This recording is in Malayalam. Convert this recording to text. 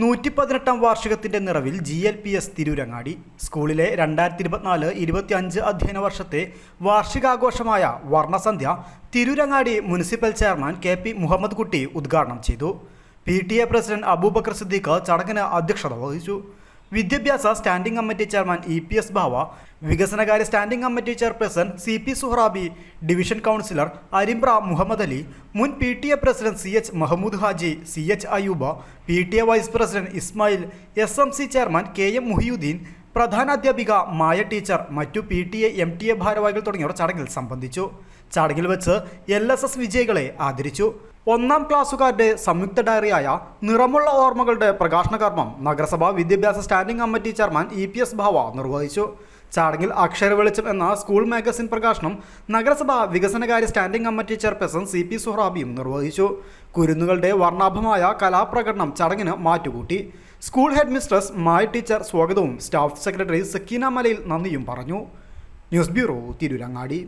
നൂറ്റി പതിനെട്ടാം വാർഷികത്തിന്റെ നിറവിൽ G L P S Tirurangadi സ്കൂളിലെ രണ്ടായിരത്തി ഇരുപത്തിനാല് ഇരുപത്തി അഞ്ച് അധ്യയന വർഷത്തെ വാർഷികാഘോഷമായ വർണസന്ധ്യ Tirurangadi municipal chairman K P Muhammad Kutty ഉദ്ഘാടനം ചെയ്തു. P T A president Abubakar Siddique ചടങ്ങിന് അധ്യക്ഷത വഹിച്ചു. വിദ്യാഭ്യാസ standing committee chairman E P S Bava വികസനകാര്യ standing committee chairperson C P Suhrabi division councillor Arimbra Muhammad Ali മുൻ P T A president C H Mahmood Haji C H Ayuba P T A vice president Ismail S M C chairman K M Muhiyuddin പ്രധാനാധ്യാപിക Maya teacher മറ്റു P T A M T A ഭാരവാഹികൾ തുടങ്ങിയവർ ചടങ്ങിൽ സംബന്ധിച്ചു. ചടങ്ങിൽ വെച്ച് എൽ എസ് എസ് വിജയികളെ ആദരിച്ചു. ഒന്നാം ക്ലാസ്സുകാരുടെ സംയുക്ത ഡയറിയായ നിറമുള്ള ഓർമ്മകളുടെ പ്രകാശന കർമ്മം നഗരസഭ വിദ്യാഭ്യാസ standing committee chairman E P S Bava നിർവഹിച്ചു. ചടങ്ങിൽ അക്ഷര വെളിച്ചം എന്ന സ്കൂൾ മാഗസിൻ പ്രകാശനം നഗരസഭ വികസനകാര്യ standing committee chairperson C P സുഹ്രാബിയും നിർവഹിച്ചു. കുരുന്നുകളുടെ വർണാഭമായ കലാപ്രകടനം ചടങ്ങിന് മാറ്റുകൂട്ടി. School head mistress Maya teacher സ്വാഗതവും സ്റ്റാഫ് സെക്രട്ടറി സക്കീന മലയിൽ നന്ദിയും പറഞ്ഞു. News bureau Tirurangadi.